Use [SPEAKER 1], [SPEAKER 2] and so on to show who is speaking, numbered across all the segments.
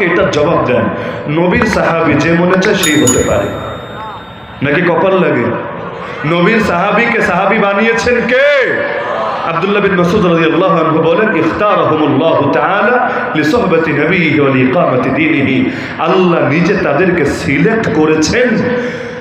[SPEAKER 1] আমাকে এটা জবাব দেন। নবীর সাহাবি যে মনে চায় সেই হতে পারে। নাকি কপাল লাগে? নবীর সাহাবিকে সাহাবি বানিয়েছেন কে? আব্দুল্লাহ বিন মাসুদ রাদিয়াল্লাহু আনহু বলেন, ইখতারাহুমুল্লাহু তাআলা লিসহবতি নবীহি ওয়া লিইকামাতি দীনিহি। আল্লাহ নিজে তাদেরকে সিলেক্ট করেছেন।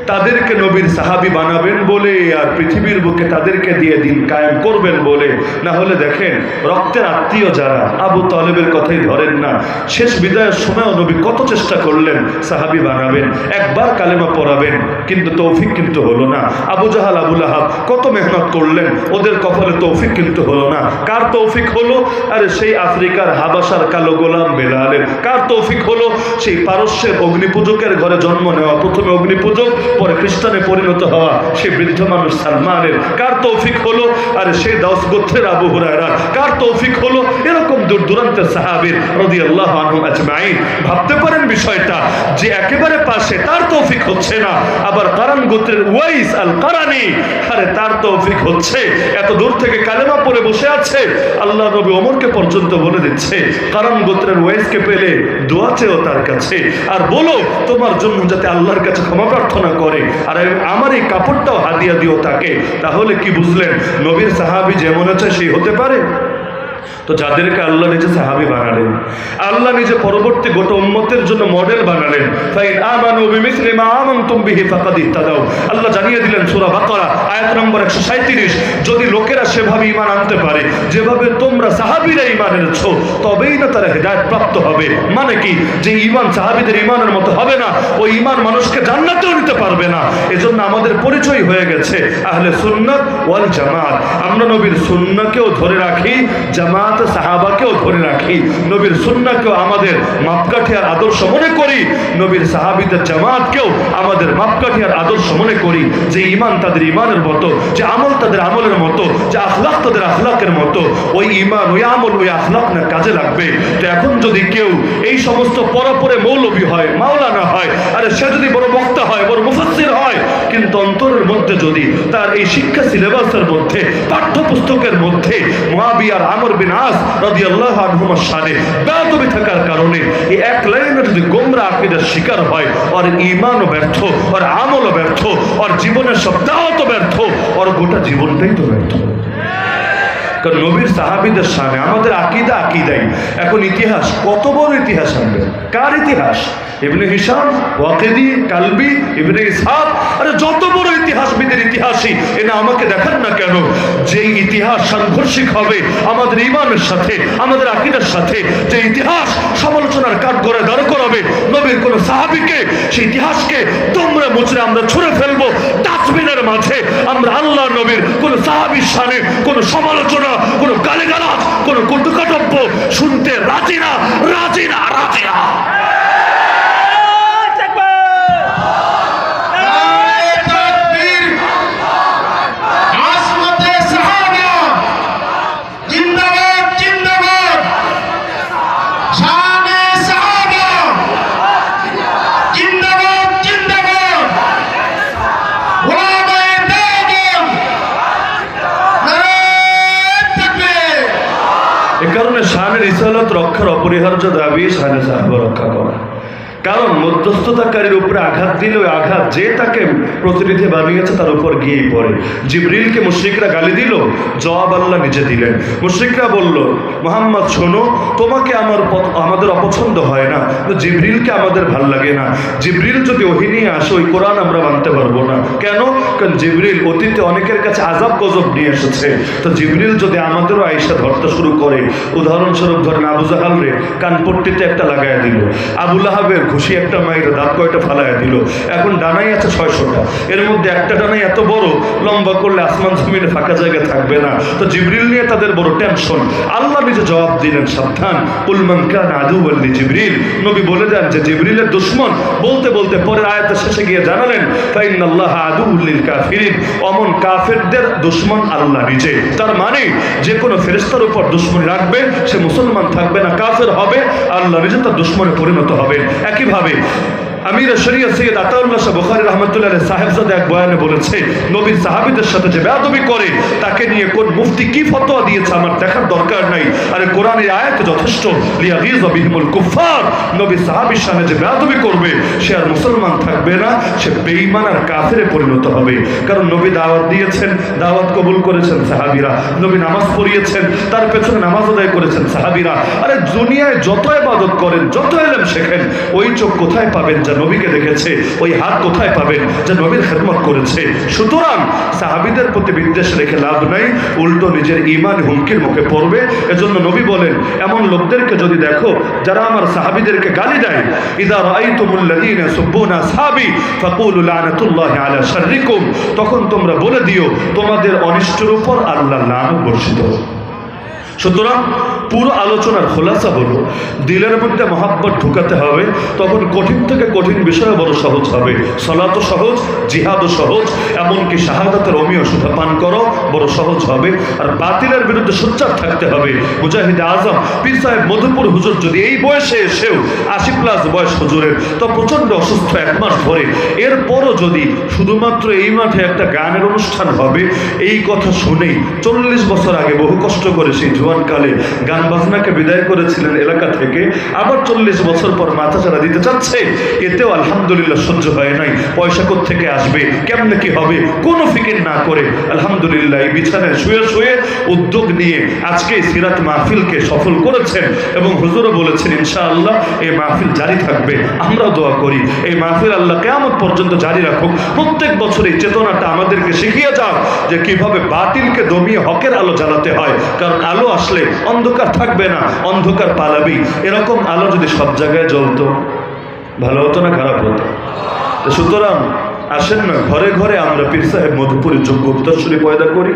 [SPEAKER 1] তাদেরকে নবীর সাহাবি বানাবেন বলে আর পৃথিবীর বুকে তাদেরকে দিয়ে দিন কায়েম করবেন বলে। না হলে দেখেন, রক্তের আত্মীয় যারা, আবু তালেবের কথাই ধরেন না। শেষ বিদায়ের সময়ও নবী কত চেষ্টা করলেন সাহাবি বানাবেন, একবার কালেমা পড়াবেন, কিন্তু তৌফিক কিন্তু হলো না। আবু জাহাল আবুল আহাব কত মেহনত করলেন, ওদের কপালে তৌফিক কিন্তু হলো না। কার তৌফিক হলো? আরে সেই আফ্রিকার হাবাসার কালো গোলাম বেলালের। কার তৌফিক হলো? সেই পারস্যের অগ্নিপূজকের ঘরে জন্ম নেওয়া। প্রথমে অগ্নিপূজক পরে খ্রিস্টানে পরিণত হওয়া সেই বৃদ্ধ মানুষ সালমানের, কার তৌফিক হলো? আরে সেই দশ গোত্রের আবু হুরায়রা, কার তৌফিক হলো? এরকম দূর দূরান্তের সাহাবীর রাদিয়াল্লাহু আনহুম আজমাইন। ভাবতে পারেন বিষয়টা, যে একেবারে পাশে তার তৌফিক হচ্ছে না, আবার কারান গোত্রের ওয়াইস আল কারানি আরে তার তৌফিক হচ্ছে। এত দূর থেকে কালেমা পরে বসে আছে, আল্লাহ নবী ওমরকে পর্যন্ত বলে দিচ্ছে কারণ গোত্রের ওয়াইসকে পেলে দোয়া চেয়েও তার কাছে। আর বলো, তোমার জন্য যাতে আল্লাহর কাছে ক্ষমা প্রার্থনা করে আর আমার এই কাপড়টাও হাদিয়া দিও তাকে। তাহলে কি বুঝলেন? নবীর সাহাবি যেমন আছে সেই হতে পারে? তো যাদেরকে আল্লাহ নিজে সাহাবি বানালেন, আল্লাহ নিজে পরবর্তী গোটা উম্মতের জন্য মডেল বানালেন। ফাইন আমানু বিমিসলি মা আমানতুম বিহি ফাকাদ ইহতাদাউ। আল্লাহ জানিয়ে দিলেন সূরা বাকারা, আয়াত নম্বর 137 যদি লোকেরা সেভাবে ঈমান আনতে পারে, যেভাবে তোমরা সাহাবীরা ঈমান এনেছো, তবেই না তারা হেদায়েত প্রাপ্ত হবে। মানে কি? যে ঈমান সাহাবীদের ঈমানের মতো হবে না ওই ঈমান মানুষকে জান্নাতেও নিতে পারবে না। এজন্য আমাদের পরিচয় হয়ে গেছে আহলে সুন্নাত ওয়াল জামাত। আমরা নবীর সুন্নাহকেও ধরে রাখি, জামাত সাহাবাকেও ধরে রাখি, নবীর সুন্নাহকেও আমাদের মাপকাঠি আর আদর্শ মনে করি, নবীর সাহাবিদের জামাতকেও আমাদের মাপকাঠি আর আদর্শ মনে করি, যে ইমান তাদের ইমানের মতো, যে আমল তাদের আমলের মতো, যে আখলাক তাদের আখলাকের মতো, ওই ইমান ওই আমল, ওই আখলাক না কাজে লাগবে। তো এখন যদি কেউ এই সমস্ত পরপরে মৌলবী হয়, মাওলানা হয়, আরে সে যদি বড় বক্তা হয়, বড় মুফাসসির হয়, কিন্তু অন্তরের মধ্যে যদি তার এই শিক্ষা সিলেবাসের মধ্যে, পাঠ্যপুস্তকের মধ্যে, মুয়াবিয়ার আমর বিন আস রাদিয়াল্লাহু আনহুমার শানে বেয়াদবি থাকার কারণে এই এক লাইনে যদি গোমরা আকীদার শিকার হয়, আর ঈমানও ব্যর্থ, আর আমলও ব্যর্থ, আর জীবনের সব দাওয়াতও ব্যর্থ, আর গোটা জীবনটাই তো ব্যর্থ। কারণ নবীর সাহাবিদের সামনে, আমাদের আকিদা আকিদাই। এখন ইতিহাস, কত বড় ইতিহাস আনবে? কার ইতিহাস? ইবনে হিসাম ওয়াকিদি, কালবি, ইবনে ইসহাক, আরে যত বড় ইতিহাসবিদের ইতিহাসই এনে আমাকে দেখান না কেন? যে ইতিহাস সাংঘর্ষিক হবে আমাদের ইমানের সাথে, আমাদের আকিদার সাথে, যে ইতিহাস সমালোচনার কাঠ করে দাঁড় করাবে, নবীর কোন সাহাবিকে, সেই ইতিহাসকে তোমরা মুচড়ে আমরা ছুঁড়ে ফেলব ডাস্টবিনের মাঝে আমরা আল্লাহ নবীর কোন সাহাবির সামনে কোন সমালোচনা কোন গালিগালাজ কোন কটুকাটব্য শুনতে রাজি না রাজি না রাজি না। এ কারণে শানের ইসালত রক্ষার অপরিহার্য দাবি শানে সাহেব রক্ষা করা। কারণ মধ্যস্থতাকারীর উপরে আঘাত দিলে ওই আঘাত যে তাকে প্রতিনিধি বানিয়েছে তার উপর গিয়েই পড়ে। জিবরিলকে মুশ্রিকরা গালি দিল, জবাব আল্লাহ নিজে দিলেন। মুশ্রিকরা বলল মোহাম্মদ, শোনো, তোমাকে আমার আমাদের অপছন্দ হয় না। জিবরিলকে আমাদের ভালো লাগে না। জিবরিল যদি ওহি নিয়ে আসে, ওই কোরআন আমরা মানতে পারব না। কেন? কারণ জিবরিল অতীতে অনেকের কাছে আজাব গজব নিয়ে এসেছে। তো জিবরিল যদি আমাদেরও আইসা ধরতে শুরু করে, উদাহরণস্বরূপ ধরেন আবু জাহাল রে, কানপট্টিতে একটা লাগাইয়া দিল। আবুল আহাবের ঘুষি একটা মাইরে দাঁত কয়টা ফালাইয়া দিল। এখন ডানাই আছে ছয়শোটা। এর মধ্যে একটা ডানাই এত বড়, লম্বা করলে আসমান জমিনে ফাঁকা জায়গা থাকবে না। তো জিবরিল নিয়ে তাদের বড় টেনশন। আল্লাহ নিজে জবাব দিলেন, সাবধান। উলমান কান আদু বললি জিবরিল। নবী বলে দেন যে, জিবরিলের দুশ্মন বলতে বলতে পরের আয়াতের শেষে গিয়ে জানালেন ফাইন আল্লাহ আদু উল্লিল কাফিরিন। অমন কাফেরদের দুশ্মন আল্লাহ নিজে। তার মানে যে কোনো ফেরেস্তার উপর দুশ্মনী রাখবে, সে মুসলমান থাকবে না, কাফের হবে, আল্লাহ নিজে তার দুশ্মনে পরিণত হবে একইভাবে আমির শরিয়া সৈয়দ আতাউল্লাহ শাহ বুখারী রহমতুল্লাহ সাহেবজাদা এক বয়ানে বলেছে নবীর সাহাবীদের সাথে যে বেয়াদবি করে, তাকে নিয়ে কোন মুফতি কি ফতোয়া দিয়েছে আমার দেখার দরকার নাই। আরে কোরআনের আয়াত যথেষ্ট। লিয়াগিজ বিহিমুল কুফার নবীর সাহাবীর সামনে যে বেয়াদবি করবে, সে আর মুসলমান থাকবে না, সে বেঈমান আর কাফেরে পরিণত হবে। কারণ নবী দাওয়াত দিয়েছেন, দাওয়াত কবুল করেছেন সাহাবীরা। নবী নামাজ পড়িয়েছেন, তার পেছনে নামাজ আদায় করেছেন সাহাবীরা। আরে দুনিয়ায় যত ইবাদত করেন, যত এলেম শেখেন, ওই চোখ কোথায় পাবেন যা নবীকে দেখেছে, ওই হাত কোথায় পাবেন যা নবীর খেদমত করেছে সুতরাং সাহাবীদের প্রতি বিদ্বেষ রেখে লাভ নাই, উল্টো নিজের ইমান হুমকির মুখে পড়বে এজন্য নবী বলেন, এমন লোকদেরকে যদি দেখো, যারা আমার সাহাবীদেরকে গালি দেয়, ইদা রাআইতুমুল্লাযীনা সুব্বুনা আসহাবি ফাকুলু লানাতুল্লাহি আলা শাররিকুম তখন তোমরা বলে দিও, তোমাদের অনিষ্টের উপর আল্লাহ লানত বর্ষিত। সুতরাং পুরো আলোচনার খোলাসা হলো, দিলের মধ্যে মহাব্বত ঢুকাতে হবে, তখন কঠিন থেকে কঠিন বিষয় বড় সহজ হবে। সলাতও সহজ জিহাদও সহজ, এমনকি শাহাদাতের অমীয় সুধা পান করো, বড় সহজ হবে। আর বাতিলের বিরুদ্ধে সোচ্চার থাকতে হবে। মুজাহিদ আজম, পীর সাহেব মধুপুর হুজুর যদি এই বয়সে এসেও আশি প্লাস বয়স হুজুরের, তো প্রচণ্ড অসুস্থ এক মাস ধরে। এরপরও যদি শুধুমাত্র এই মাঠে একটা গানের অনুষ্ঠান হবে, এই কথা শুনেই চল্লিশ বছর আগে বহু কষ্ট করে সেই জোয়ানকালে গান বাজনাকে বিদায় করেছিলেন এলাকা থেকে। আবার চল্লিশ বছর পর মাথা চারা দিতে চাচ্ছে। এতেও আলহামদুলিল্লাহ সহ্য হয় নাই। পয়সা থেকে আসবে? কেমনে কি হবে? কোনো ফিকির না করে আলহামদুলিল্লাহ এই বিছানায় শুয়ে শুয়ে উদ্যোগ নিয়ে আজকে সিরাত মাহফিলকে সফল করেছেন এবং হুজুরও বলেছেন, ইনশাআল্লাহ এই মাহফিল জারি থাকবে। আমরাও দোয়া করি। এই মাহফিল আল্লাহ কেমন পর্যন্ত জারি রাখুক। প্রত্যেক বছর এই চেতনাটা আমাদেরকে শিখিয়ে যাক যে কীভাবে বাতিলকে দমিয়ে হকের আলো জ্বালাতে হয়। কারণ আলো আসলে অন্ধকার থাকবে না, অন্ধকার পালাবেই এরকম আলো যদি সব জায়গায় জ্বলতো, ভালো হতো না খারাপ হতো? সুতরাং আসেন না ঘরে ঘরে আমরা পীর সাহেব মধুপুরের যোগ্য উত্তরসূরি পয়দা করি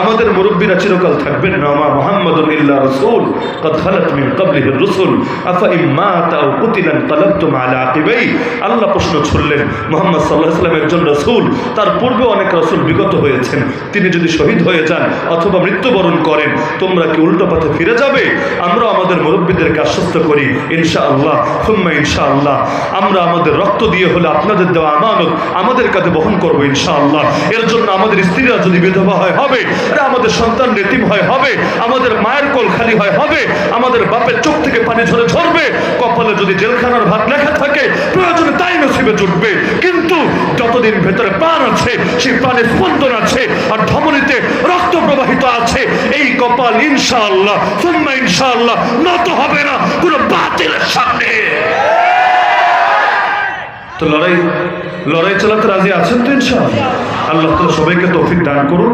[SPEAKER 1] আমাদের মুরব্বীরা চিরকাল থাকবেন না মা মোহাম্মদ ইল্লা রসুল قد خلت من قبله الرسل أفإن مات أو قتل انقلبتم على عقبيه আল্লাহ প্রশ্ন ছুড়লেন মোহাম্মদ সাল্লাহ সাল্লাম একজন রসুল তার পূর্বে অনেক রসুল বিগত হয়েছেন তিনি যদি শহীদ হয়ে যান অথবা মৃত্যুবরণ করেন তোমরা কি উল্টো পথে ফিরে যাবে আমরা আমাদের মুরব্বীদেরকে আশ্বস্ত করি ইনশা আল্লাহ হুম্মা ইনশা আল্লাহ আমরা আমাদের রক্ত দিয়ে হলে আপনাদের দেওয়া আমানত আমাদের কাছে বহন করব ইনশা আল্লাহ এর জন্য আমাদের স্ত্রীরা যদি বিধবা হয়, হবে। আমাদের সন্তান রেতিম হয়, হবে। আমাদের মায়ের কোল খালি হয়, হবে। আমাদের বাপের চোখ থেকে পানি ঝরে ঝরবে। কপালে যদি জেলখানার ভাত লেখা থাকে, প্রয়োজনে তাই নসিবে জুটবে। কিন্তু যতদিন ভেতরে প্রাণ আছে, সেই প্রাণের স্পন্দন আছে আর ধমনীতে রক্ত প্রবাহিত আছে, এই কপাল ইনশাআল্লাহ, সুম্মা ইনশাআল্লাহ, নত হবে না, কোনো বাতিলের সামনে। তো লড়াই লড়াই চালাতে রাজি আছেন তো ইনশাআল্লাহ? আল্লাহ তো সবাইকে তৌফিক দান করুন।